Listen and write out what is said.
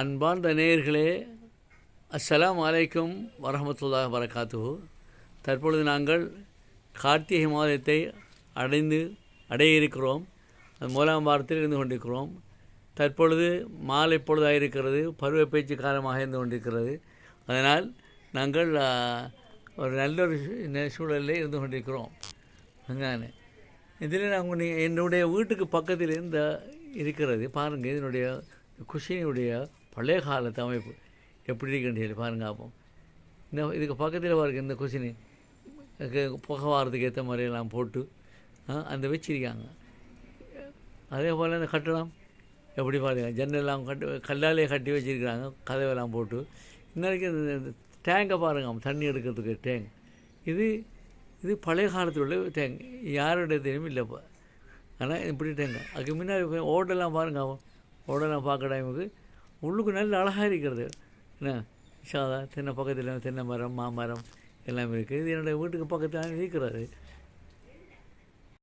அன்பார்ந்த நேயர்களே அஸ்லாம் வலைக்கும் வரஹமத்துல்லாஹ் வரகாத்து தற்பொழுது நாங்கள் கார்த்திகை மாதத்தை அடைந்து அடைய இருக்கிறோம் அது மூலாம் வாரத்தில் இருந்து கொண்டிருக்கிறோம். தற்பொழுது மாலை பொழுதாக இருக்கிறது பருவ பேச்சு காலமாக இருந்து கொண்டிருக்கிறது. அதனால் நாங்கள் ஒரு நல்ல ஒரு சூழலில் இருந்து கொண்டிருக்கிறோம். அங்கானே இதில் நாங்கள் என்னுடைய வீட்டுக்கு பக்கத்தில் இருந்த இருக்கிறது. பாருங்கள் இதனுடைய குஷினுடைய பழைய காலத்து அமைப்பு. எப்படி இருக்குன்னு சொல்லி பாருங்க அப்போ. இந்த இதுக்கு பக்கத்தில் பாருங்க இந்த கொஷின் புகை வாரத்துக்கு ஏற்ற மாதிரி எல்லாம் போட்டு அந்த வச்சிருக்காங்க. அதே போல் இந்த கட்டடம் எப்படி பாருங்க ஜன்னெல்லாம் கட்டி கல்லாலே கட்டி வச்சுருக்கிறாங்க கதவெல்லாம் போட்டு. இன்னைக்கு இந்த டேங்கை பாருங்க தண்ணி எடுக்கிறதுக்கு டேங்க். இது இது பழைய காலத்தில் உள்ள டேங்க். யாருடைய தெரியும் இல்லை ஆனால் இப்படி டேங்க். அதுக்கு முன்னாடி ஓடெல்லாம் பாருங்க ஓடெல்லாம் பார்க்க டைமுக்கு உள்ளுக்கு நல்ல அழகாக இருக்கிறது. என்ன? சாதா தென்னை பக்கத்தில் தென்னை மரம் மாமரம் எல்லாம் இருக்குது இது என்னுடைய வீட்டுக்கு பக்கத்தில் இருக்கிறது.